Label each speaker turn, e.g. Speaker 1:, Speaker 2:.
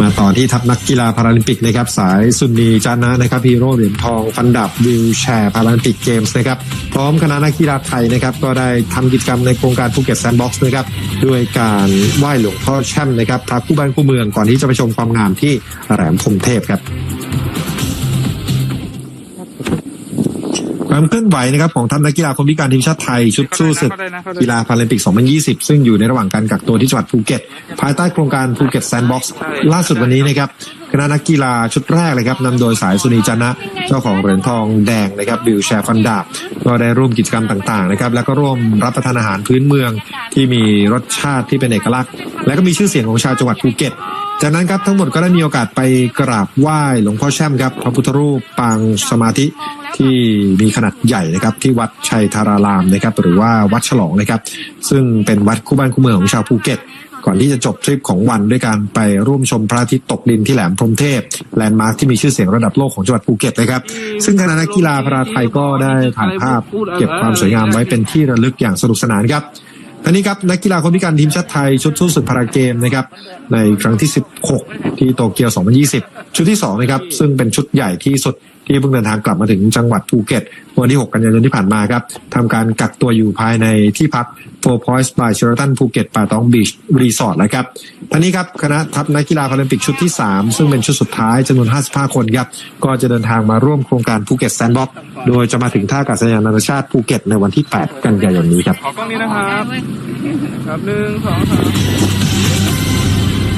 Speaker 1: มาต่อที่ทัพนักกีฬาพาราลิมปิกนะครับสายซุนนีจานะนะครับฮีโร่เหรียญทองฟันดับวิวแชร์พาราลิมปิกเกมส์นะครับพร้อมคณะนักกีฬาไทยนะครับก็ได้ทำกิจกรรมในโครงการภูเก็ตแซนด์บ็อกซ์นะครับด้วยการไหว้หลวงพ่อแช่มนะครับพระคู่บ้านคู่เมืองก่อนที่จะไปชมความงามที่แหลมพรมเทพครับ ความเคลื่อนไหวนะครับของทัพนักกีฬาคนพิการทีมชาติไทย ชุดสู้ศึกกีฬาพาราลิมปิก 2020 ซึ่งอยู่ในระหว่างการกักตัวที่จังหวัดภูเก็ต ภายใต้โครงการภูเก็ตแซนด์บ็อกซ์ล่าสุดวันนี้นะครับ ณะนักกีฬาชุดแรกเลยครับนำโดยสายสุนีจันนะเจ้าของเหรียญทองแดงนะครับบิวแชร์ฟันดาบก็ได้ร่วมกิจกรรมต่างๆนะครับแล้วก็ร่วมรับประทานอาหารพื้นเมืองที่มีรสชาติที่เป็นเอกลักษณ์ และก็มีชื่อเสียงของชาวจังหวัดภูเก็ตจากนั้นครับทั้งหมดก็ได้มีโอกาสไปกราบไหว้หลวงพ่อแช่มครับพระพุทธรูปปางสมาธิที่มีขนาดใหญ่นะครับที่วัดชัยธารารามนะครับหรือว่าวัดฉลองนะครับซึ่งเป็นวัดคู่บ้านคู่เมืองของชาวภูเก็ต ก่อนที่จะจบทริปของวันด้วยการไปร่วมชมพระอาทิตย์ตกดินที่แหลมพรหมเทพแลนด์มาร์คที่มีชื่อเสียงระดับโลกของจังหวัดภูเก็ตนะครับ ซึ่งคณะนักกีฬาพาราไทยก็ได้ถ่ายภาพเก็บความสวยงามไว้เป็นที่ระลึกอย่างสนุกสนานครับท่านี้ครับนักกีฬาคนพิการทีมชาติไทย ชุดสู้ศึกพาราเกมนะครับในครั้งที่ 16 ที่โตเกียว 2020 ชุดที่ 2 นะครับ ซึ่งเป็นชุดใหญ่ที่สุดที่เพิ่งเดินทางกลับมาถึงจังหวัดภูเก็ตวันที่ 6 กันยายนที่ผ่านมาครับทำการกักตัวอยู่ภายในที่พัก Four Points by Sheraton ภูเก็ตป่าตองบีชรีสอร์ทนะครับท่านี้ครับคณะทัพนักกีฬาพาราลิมปิกชุดที่ 3 ซึ่งเป็นชุดสุดท้ายจำนวน 55 คนครับก็จะเดินทางมาร่วมโครงการภูเก็ตแซนด์บ็อกโดยจะมาถึงท่าอากาศยานนานาชาติภูเก็ตในวันที่ 8 กันยายนนี้ครับ
Speaker 2: ขอกล้องนี้นะครับครับหนึ่งสองสาม